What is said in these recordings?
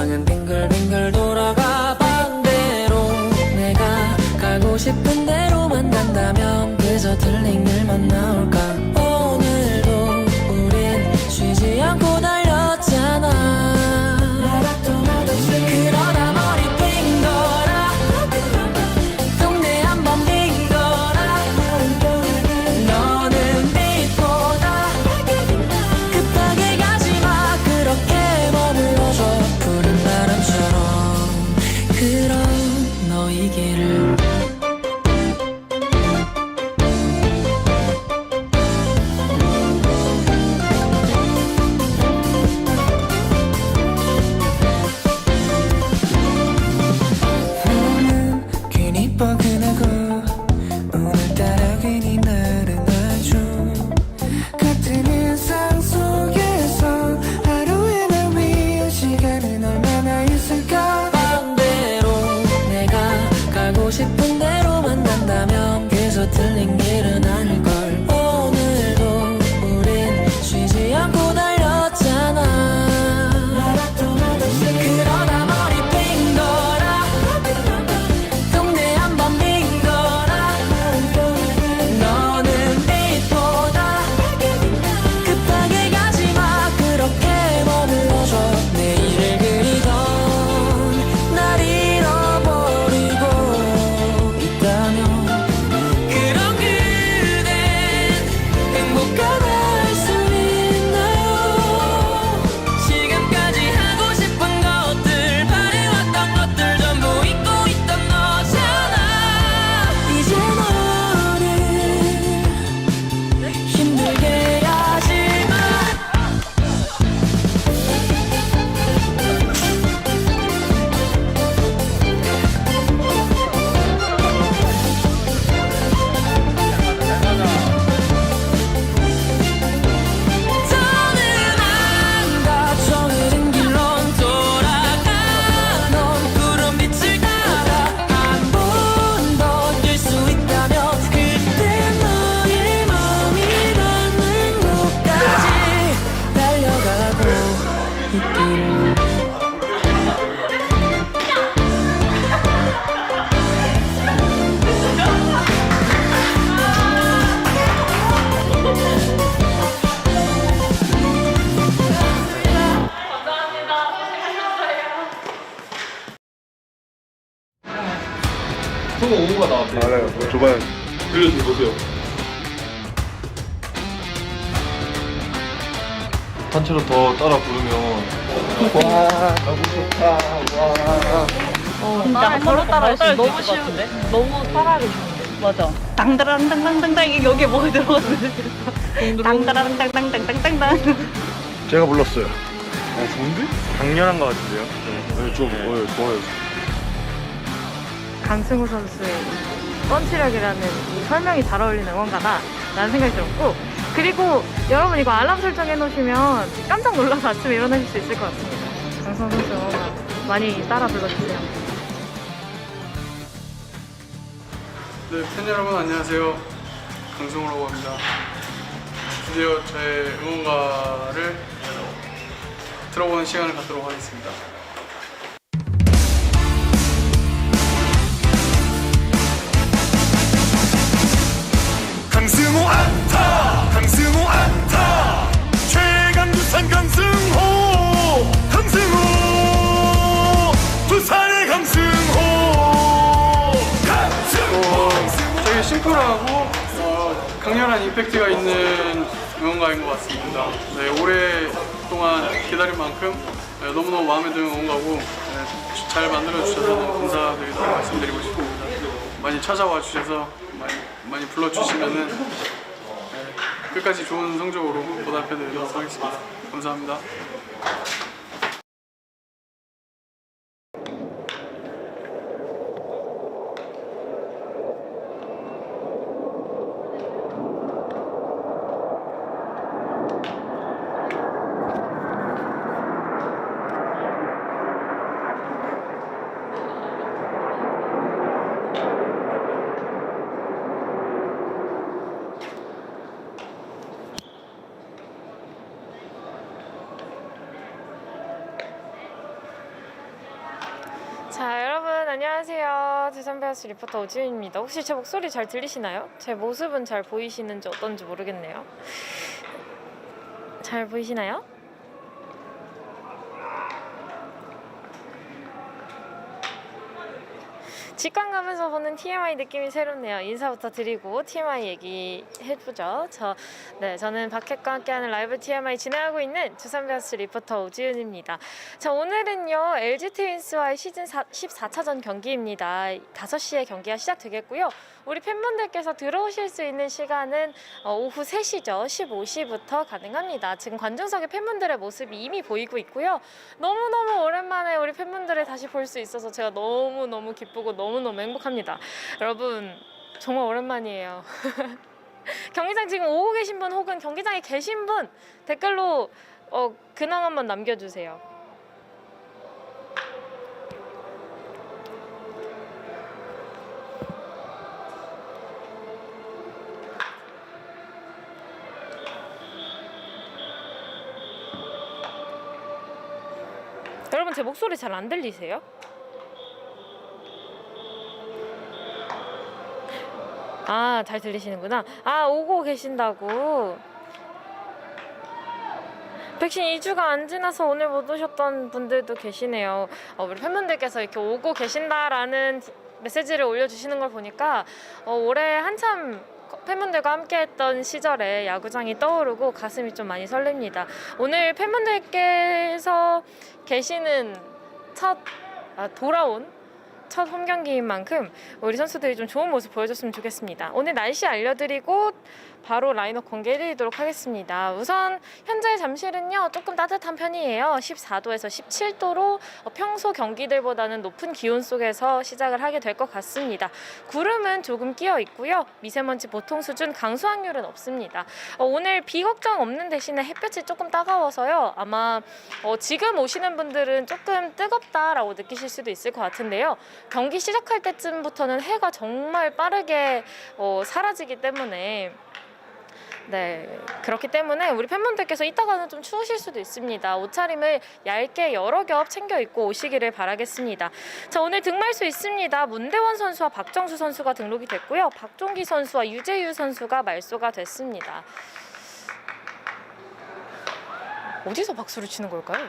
세상은 빙글빙글 돌아가 성우 오후가 나왔대. 알아요. 뭐 줘봐요. 들려주세요. 한채로 더 따라 부르면 와, 너무 좋다. 와. 진짜 바로 따라할 수 너무 쉬운데? 너무 따라하기 좋은데. 맞아. 당다랑당당당당 이게 여기에 뭐가 들어갔는데. 당다랑당당당당당당. 제가 불렀어요. 어, 좋은데? 강렬한 것 같은데요? 네, 좀, 어, 좋아요. 강승우 선수의 이 펀치력이라는 이 설명이 잘 어울리는 응원가다 라는 생각이 들었고 그리고 여러분 이거 알람 설정 해 놓으시면 깜짝 놀라서 아침에 일어나실 수 있을 것 같습니다. 강승우 선수 응원가 많이 따라 불러주세요. 네, 팬 여러분 안녕하세요. 강승우라고 합니다. 드디어 저의 응원가를 들어보는 시간을 갖도록 하겠습니다. 강렬한 임팩트가 있는 응원가인 것 같습니다. 네, 오랫동안 기다린 만큼 네, 너무너무 마음에 드는 응원가고 네, 잘 만들어 주셔서 감사드리다고 말씀드리고 싶습니다. 많이 찾아와 주셔서 많이, 많이 불러주시면은 네, 끝까지 좋은 성적으로 보답해드리도록 하겠습니다. 감사합니다. 자 여러분 안녕하세요 두산베어스 리포터 오지윤입니다 혹시 제 목소리 잘 들리시나요? 제 모습은 잘 보이시는지 어떤지 모르겠네요 잘 보이시나요? 직관 가면서 보는 TMI 느낌이 새롭네요. 인사부터 드리고 TMI 얘기 해보죠. 저, 네, 저는 박혜과 함께하는 라이브 TMI 진행하고 있는 두산베어스 리포터 오지윤입니다. 자, 오늘은요, LG 트윈스와의 시즌 4, 14차전 경기입니다. 5시에 경기가 시작되겠고요. 우리 팬분들께서 들어오실 수 있는 시간은 어, 오후 3시죠. 15시부터 가능합니다. 지금 관중석에 팬분들의 모습이 이미 보이고 있고요. 너무너무 오랜만에 우리 팬분들을 다시 볼 수 있어서 제가 너무너무 기쁘고 너무 너무 행복합니다. 여러분, 정말 오랜만이에요. 경기장 지금 오고 계신 분 혹은 경기장에 계신 분 댓글로 어, 근황 한번 남겨주세요. 여러분 제 목소리 잘 안 들리세요? 아, 잘 들리시는구나. 아, 오고 계신다고. 백신 2주가 안 지나서 오늘 못 오셨던 분들도 계시네요. 어, 우리 팬분들께서 이렇게 오고 계신다라는 메시지를 올려주시는 걸 보니까 어, 올해 한참 팬분들과 함께했던 시절에 야구장이 떠오르고 가슴이 좀 많이 설렙니다. 오늘 팬분들께서 계시는 첫 아, 돌아온 첫 홈 경기인 만큼 우리 선수들이 좀 좋은 모습 보여줬으면 좋겠습니다. 오늘 날씨 알려드리고 바로 라인업 공개해드리도록 하겠습니다. 우선 현재 잠실은요 조금 따뜻한 편이에요. 14도에서 17도로 평소 경기들보다는 높은 기온 속에서 시작을 하게 될 것 같습니다. 구름은 조금 끼어 있고요. 미세먼지 보통 수준 강수 확률은 없습니다. 어, 오늘 비 걱정 없는 대신에 햇볕이 조금 따가워서요. 아마 어, 지금 오시는 분들은 조금 뜨겁다라고 느끼실 수도 있을 것 같은데요. 경기 시작할 때쯤부터는 해가 정말 빠르게 어, 사라지기 때문에 네 그렇기 때문에 우리 팬분들께서 이따가는 좀 추우실 수도 있습니다. 옷차림을 얇게 여러 겹 챙겨 입고 오시기를 바라겠습니다. 자 오늘 등말수 있습니다. 문대원 선수와 박정수 선수가 등록이 됐고요. 박종기 선수와 유재유 선수가 말소가 됐습니다. 어디서 박수를 치는 걸까요?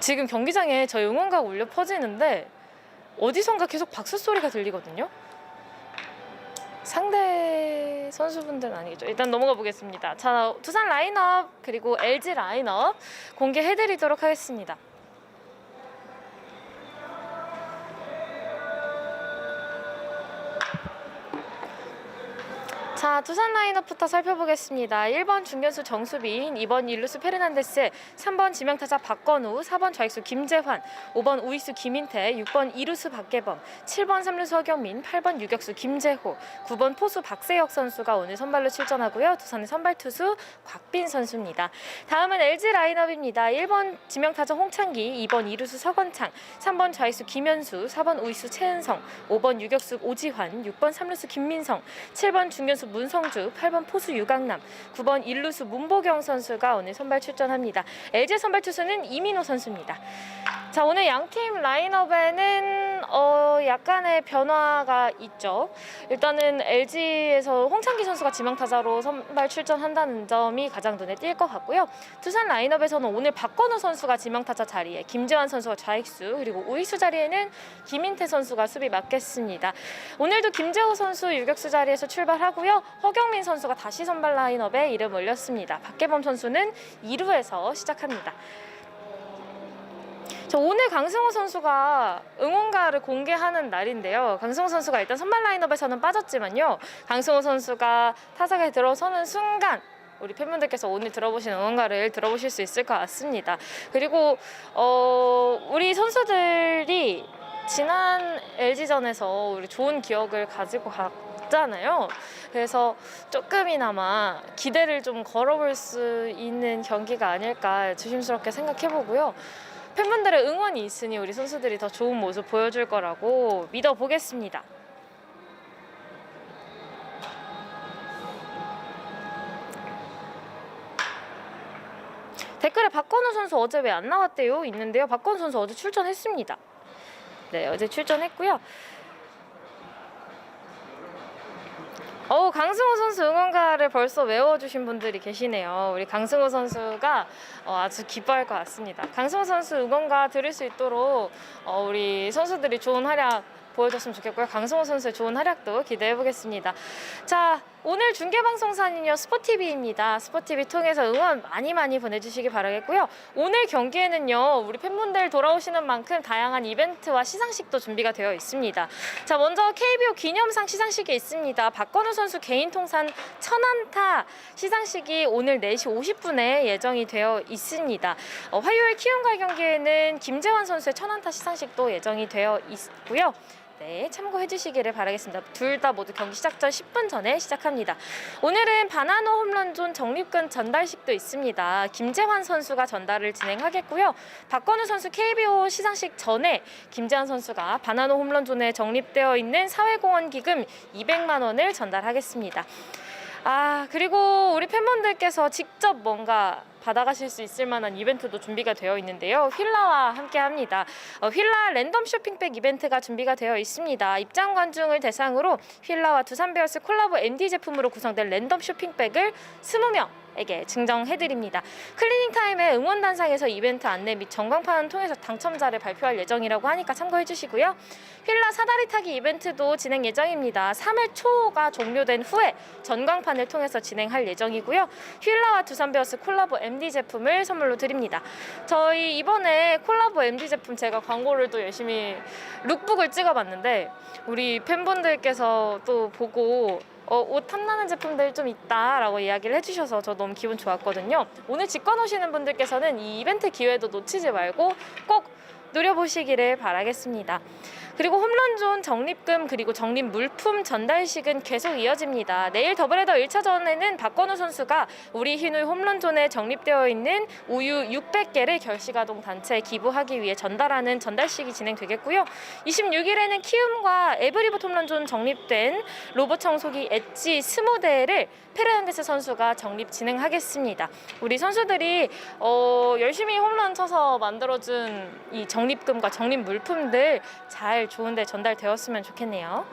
지금 경기장에 저희 응원가가 울려 퍼지는데 어디선가 계속 박수 소리가 들리거든요. 상대 선수분들은 아니겠죠. 일단 넘어가 보겠습니다. 자, 두산 라인업 그리고 LG 라인업 공개해드리도록 하겠습니다. 자, 두산 라인업부터 살펴보겠습니다. 1번 중견수 정수빈, 2번 일루수 페르난데스, 3번 지명타자 박건우, 4번 좌익수 김재환, 5번 우익수 김인태, 6번 이루수 박계범, 7번 삼루수 허경민, 8번 유격수 김재호, 9번 포수 박세혁 선수가 오늘 선발로 출전하고요. 두산의 선발 투수 곽빈 선수입니다. 다음은 LG 라인업입니다. 1번 지명타자 홍창기, 2번 이루수 서건창, 3번 좌익수 김현수, 4번 우익수 최은성, 5번 유격수 오지환, 6번 삼루수 김민성, 7번 중견수 문 성주, 8번 포수 유강남, 9번 일루수 문보경 선수가 오늘 선발 출전합니다. LG 선발 투수는 이민호 선수입니다. 자 오늘 양팀 라인업에는 어, 약간의 변화가 있죠. 일단은 LG에서 홍창기 선수가 지망타자로 선발 출전한다는 점이 가장 눈에 띌 것 같고요. 두산 라인업에서는 오늘 박건우 선수가 지망타자 자리에 김재환 선수가 좌익수 그리고 우익수 자리에는 김인태 선수가 수비 맡겠습니다. 오늘도 김재호 선수 유격수 자리에서 출발하고요. 허경민 선수가 다시 선발 라인업에 이름 올렸습니다. 박계범 선수는 2루에서 시작합니다. 저 오늘 강승호 선수가 응원가를 공개하는 날인데요. 강승호 선수가 일단 선발 라인업에서는 빠졌지만요. 강승호 선수가 타석에 들어서는 순간 우리 팬분들께서 오늘 들어보신 응원가를 들어보실 수 있을 것 같습니다. 그리고 어, 우리 선수들이 지난 LG전에서 우리 좋은 기억을 가지고 갔잖아요. 그래서 조금이나마 기대를 좀 걸어볼 수 있는 경기가 아닐까 조심스럽게 생각해보고요. 팬분들의 응원이 있으니 우리 선수들이 더 좋은 모습 보여줄 거라고 믿어보겠습니다. 댓글에 박건우 선수 어제 왜 안 나왔대요? 있는데요. 박건우 선수 어제 출전했습니다. 네, 어제 출전했고요. 어 강승호 선수 응원가를 벌써 외워주신 분들이 계시네요. 우리 강승호 선수가 어, 아주 기뻐할 것 같습니다. 강승호 선수 응원가 들을 수 있도록 어, 우리 선수들이 좋은 활약 보여줬으면 좋겠고요. 강승호 선수의 좋은 활약도 기대해 보겠습니다. 자, 오늘 중계 방송사는요 스포티비입니다. 스포티비 통해서 응원 많이 많이 보내주시기 바라겠고요. 오늘 경기에는요 우리 팬분들 돌아오시는 만큼 다양한 이벤트와 시상식도 준비가 되어 있습니다. 자, 먼저 KBO 기념상 시상식이 있습니다. 박건우 선수 개인 통산 천안타 시상식이 오늘 4시 50분에 예정이 되어 있습니다. 어, 화요일 키움과 경기에는 김재환 선수의 천안타 시상식도 예정이 되어 있고요. 네, 참고해 주시기를 바라겠습니다. 둘 다 모두 경기 시작 전 10분 전에 시작합니다. 오늘은 바나노 홈런존 적립금 전달식도 있습니다. 김재환 선수가 전달을 진행하겠고요. 박건우 선수 KBO 시상식 전에 김재환 선수가 바나노 홈런존에 적립되어 있는 사회공헌 기금 200만 원을 전달하겠습니다. 아, 그리고 우리 팬분들께서 직접 뭔가 받아가실 수 있을 만한 이벤트도 준비가 되어 있는데요. 휠라와 함께 합니다. 어, 휠라 랜덤 쇼핑백 이벤트가 준비가 되어 있습니다. 입장 관중을 대상으로 휠라와 두산베어스 콜라보 MD 제품으로 구성된 랜덤 쇼핑백을 20명 에게 증정해드립니다. 클리닝 타임의 응원 단상에서 이벤트 안내 및 전광판을 통해서 당첨자를 발표할 예정이라고 하니까 참고해주시고요. 휠라 사다리 타기 이벤트도 진행 예정입니다. 3회 초가 종료된 후에 전광판을 통해서 진행할 예정이고요. 휠라와 두산베어스 콜라보 MD 제품을 선물로 드립니다. 저희 이번에 콜라보 MD 제품 제가 광고를 또 열심히 룩북을 찍어봤는데 우리 팬분들께서 또 보고 어, 옷 탐나는 제품들 좀 있다라고 이야기를 해주셔서 저 너무 기분 좋았거든요. 오늘 직관 오시는 분들께서는 이 이벤트 기회도 놓치지 말고 꼭 누려보시기를 바라겠습니다. 그리고 홈런존 적립금 그리고 적립 물품 전달식은 계속 이어집니다. 내일 더블헤더 1차전에는 박건우 선수가 우리 흰우이 홈런존에 적립되어 있는 우유 600개를 결시가동 단체에 기부하기 위해 전달하는 전달식이 진행되겠고요. 26일에는 키움과 에브리봇 홈런존 적립된 로봇 청소기 엣지 20대를 페르난데스 선수가 적립 진행하겠습니다. 우리 선수들이 어, 열심히 홈런 쳐서 만들어준 이 적립금과 적립 물품들 잘 좋은데 전달되었으면 좋겠네요.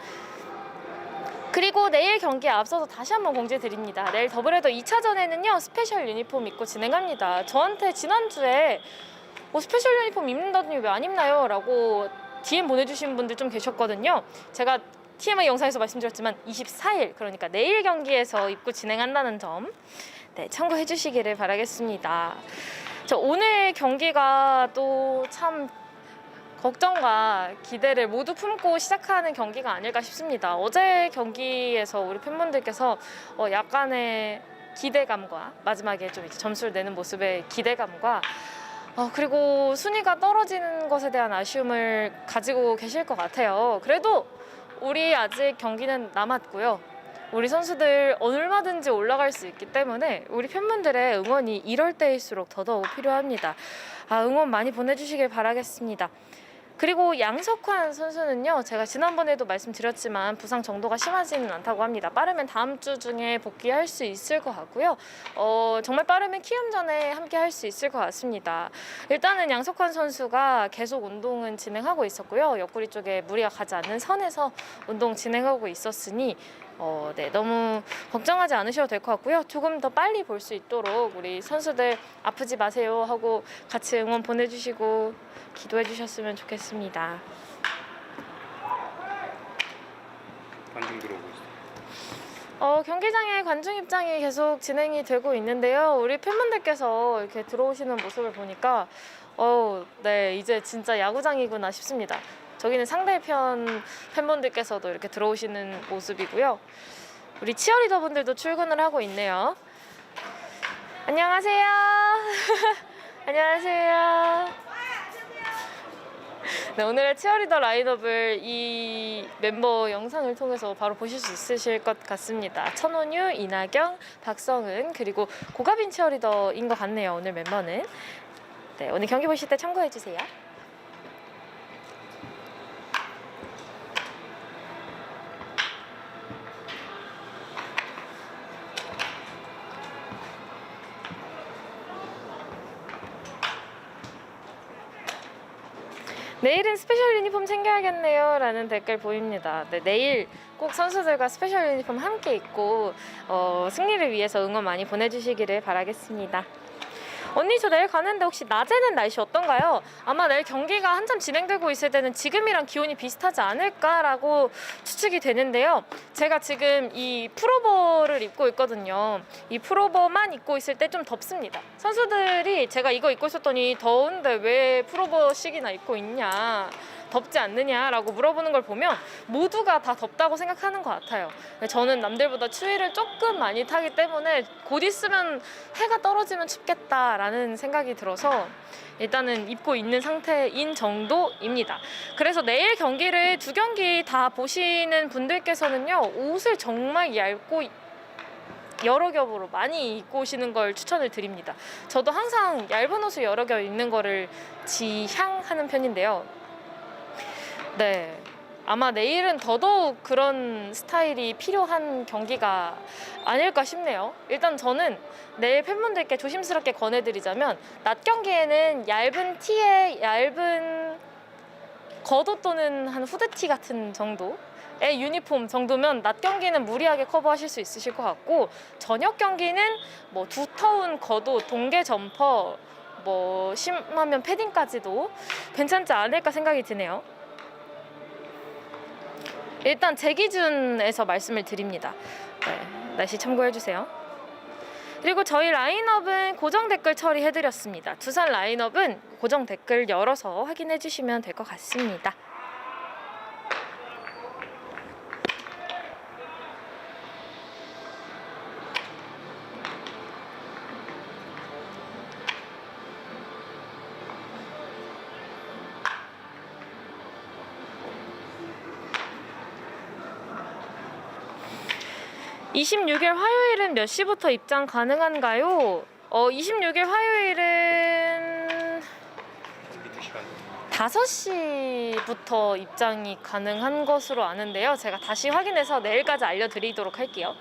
그리고 내일 경기에 앞서서 다시 한번 공지 드립니다. 내일 더블헤더 2차전에는요 스페셜 유니폼 입고 진행합니다. 저한테 지난주에 뭐 스페셜 유니폼 입는다더니 왜 안 입나요? 라고 DM 보내주신 분들 좀 계셨거든요. 제가 TMI 영상에서 말씀드렸지만 24일 그러니까 내일 경기에서 입고 진행한다는 점 네, 참고해 주시기를 바라겠습니다. 저 오늘 경기가 또참 걱정과 기대를 모두 품고 시작하는 경기가 아닐까 싶습니다. 어제 경기에서 우리 팬분들께서 어, 약간의 기대감과 마지막에 좀 이제 점수를 내는 모습의 기대감과 어, 그리고 순위가 떨어지는 것에 대한 아쉬움을 가지고 계실 것 같아요. 그래도 우리 아직 경기는 남았고요. 우리 선수들 얼마든지 올라갈 수 있기 때문에 우리 팬분들의 응원이 이럴 때일수록 더더욱 필요합니다. 아, 응원 많이 보내주시길 바라겠습니다. 그리고 양석환 선수는요, 제가 지난번에도 말씀드렸지만 부상 정도가 심하지는 않다고 합니다. 빠르면 다음 주 중에 복귀할 수 있을 것 같고요. 어, 정말 빠르면 키움전에 함께 할 수 있을 것 같습니다. 일단은 양석환 선수가 계속 운동은 진행하고 있었고요. 옆구리 쪽에 무리가 가지 않는 선에서 운동 진행하고 있었으니 어, 네, 너무 걱정하지 않으셔도 될 것 같고요. 조금 더 빨리 볼 수 있도록 우리 선수들 아프지 마세요 하고 같이 응원 보내주시고 기도해 주셨으면 좋겠습니다. 관중 들어오고 있어요. 어, 경기장의 관중 입장이 계속 진행이 되고 있는데요. 우리 팬분들께서 이렇게 들어오시는 모습을 보니까 어, 네, 이제 진짜 야구장이구나 싶습니다. 저기는 상대편 팬분들께서도 이렇게 들어오시는 모습이고요. 우리 치어리더 분들도 출근을 하고 있네요. 안녕하세요. 안녕하세요. 네, 오늘의 치어리더 라인업을 이 멤버 영상을 통해서 바로 보실 수 있으실 것 같습니다. 천원유, 이나경, 박성은 그리고 고가빈 치어리더인 것 같네요. 오늘 멤버는. 네, 오늘 경기 보실 때 참고해 주세요. 내일은 스페셜 유니폼 챙겨야겠네요 라는 댓글 보입니다. 네, 내일 꼭 선수들과 스페셜 유니폼 함께 입고 어, 승리를 위해서 응원 많이 보내주시기를 바라겠습니다. 언니 저 내일 가는데 혹시 낮에는 날씨 어떤가요? 아마 내일 경기가 한참 진행되고 있을 때는 지금이랑 기온이 비슷하지 않을까라고 추측이 되는데요. 제가 지금 이 프로버를 입고 있거든요. 이 프로버만 입고 있을 때 좀 덥습니다. 선수들이 제가 이거 입고 있었더니 더운데 왜 프로버식이나 입고 있냐. 덥지 않느냐라고 물어보는 걸 보면 모두가 다 덥다고 생각하는 것 같아요. 저는 남들보다 추위를 조금 많이 타기 때문에 곧 있으면 해가 떨어지면 춥겠다라는 생각이 들어서 일단은 입고 있는 상태인 정도입니다. 그래서 내일 경기를 두 경기 다 보시는 분들께서는요 옷을 정말 얇고 여러 겹으로 많이 입고 오시는 걸 추천을 드립니다. 저도 항상 얇은 옷을 여러 겹 입는 거를 지향하는 편인데요. 네. 아마 내일은 더더욱 그런 스타일이 필요한 경기가 아닐까 싶네요. 일단 저는 내일 팬분들께 조심스럽게 권해드리자면 낮 경기에는 얇은 티에 얇은 겉옷 또는 한 후드티 같은 정도 의 유니폼 정도면 낮 경기는 무리하게 커버하실 수 있으실 것 같고 저녁 경기는 뭐 두터운 겉옷, 동계 점퍼, 뭐 심하면 패딩까지도 괜찮지 않을까 생각이 드네요. 일단 제 기준에서 말씀을 드립니다. 네, 날씨 참고해 주세요. 그리고 저희 라인업은 고정 댓글 처리해드렸습니다. 두산 라인업은 고정 댓글 열어서 확인해 주시면 될 것 같습니다. (26일) 화요일은 몇 시부터 입장 가능한가요? 어 (26일) 화요일은 밑에 시간. 5시부터 입장이 가능한 것으로 아는데요. 제가 다시 확인해서 내일까지 알려드리도록 할게요.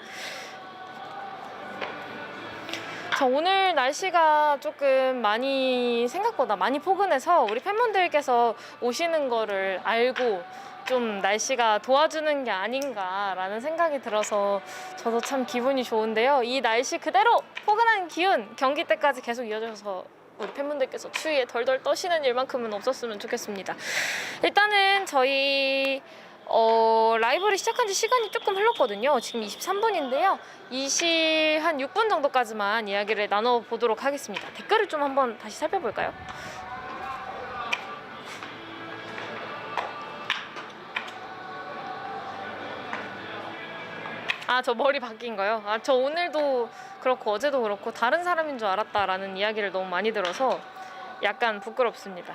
자, 오늘 날씨가 조금 많이 생각보다 많이 포근해서 우리 팬분들께서 오시는 거를 알고 좀 날씨가 도와주는 게 아닌가라는 생각이 들어서 저도 참 기분이 좋은데요. 이 날씨 그대로 포근한 기운 경기 때까지 계속 이어져서 우리 팬분들께서 추위에 덜덜 떠시는 일만큼은 없었으면 좋겠습니다. 일단은 저희 어, 라이브를 시작한 지 시간이 조금 흘렀거든요. 지금 23분인데요. 20, 한 6분 정도까지만 이야기를 나눠보도록 하겠습니다. 댓글을 좀 한번 다시 살펴볼까요? 아, 저 머리 바뀐 거요? 아, 저 오늘도 그렇고 어제도 그렇고 다른 사람인 줄 알았다라는 이야기를 너무 많이 들어서 약간 부끄럽습니다.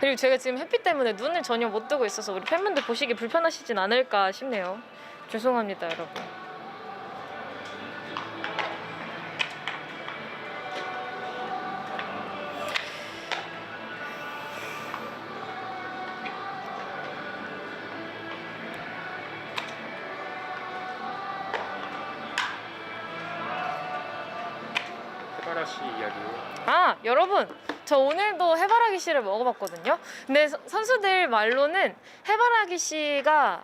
그리고 제가 지금 햇빛 때문에 눈을 전혀 못 뜨고 있어서 우리 팬분들 보시기 불편하시진 않을까 싶네요. 죄송합니다, 여러분. 해바라기 씨를 먹어봤거든요. 근데 서- 선수들 말로는 해바라기 씨가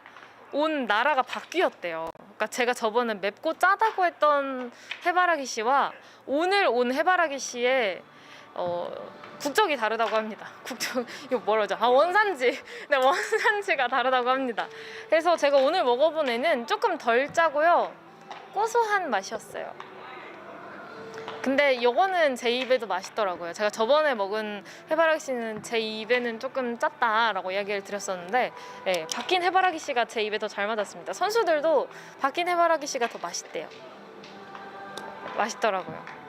온 나라가 바뀌었대요. 그러니까 제가 저번에 맵고 짜다고 했던 해바라기 씨와 오늘 온 해바라기 씨의 어, 국적이 다르다고 합니다. 국적 이거 뭐라죠? 아 원산지. 네 원산지가 다르다고 합니다. 그래서 제가 오늘 먹어본 애는 조금 덜 짜고요. 고소한 맛이었어요 근데 이거는 제 입에도 맛있더라고요. 제가 저번에 먹은 해바라기 씨는 제 입에는 조금 짰다라고 이야기를 드렸었는데 예, 바뀐 해바라기 씨가 제 입에 더 잘 맞았습니다. 선수들도 바뀐 해바라기 씨가 더 맛있대요. 맛있더라고요.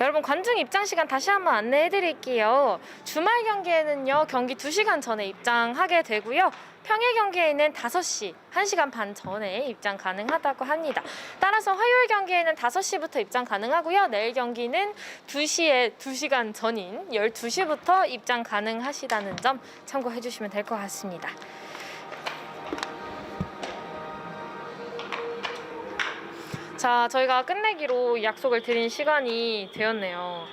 여러분 관중 입장 시간 다시 한번 안내해 드릴게요. 주말 경기에는요. 경기 2시간 전에 입장하게 되고요. 평일 경기에는 5시, 1시간 반 전에 입장 가능하다고 합니다. 따라서 화요일 경기에는 5시부터 입장 가능하고요. 내일 경기는 2시에 2시간 전인 12시부터 입장 가능하시다는 점 참고해 주시면 될 것 같습니다. 자, 저희가 끝내기로 약속을 드린 시간이 되었네요.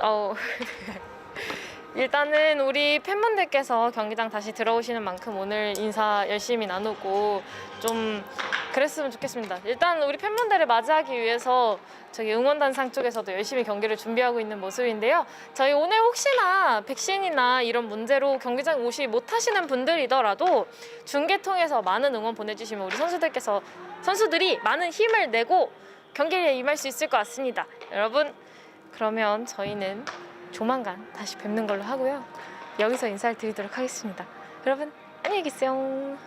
어, 일단은 우리 팬분들께서 경기장 다시 들어오시는 만큼 오늘 인사 열심히 나누고 좀 그랬으면 좋겠습니다. 일단 우리 팬분들을 맞이하기 위해서 저기 응원단상 쪽에서도 열심히 경기를 준비하고 있는 모습인데요. 저희 오늘 혹시나 백신이나 이런 문제로 경기장 오시 못하시는 분들이더라도 중계 통해서 많은 응원 보내주시면 우리 선수들께서 선수들이 많은 힘을 내고 경기에 임할 수 있을 것 같습니다. 여러분 그러면 저희는 조만간 다시 뵙는 걸로 하고요. 여기서 인사를 드리도록 하겠습니다. 여러분 안녕히 계세요.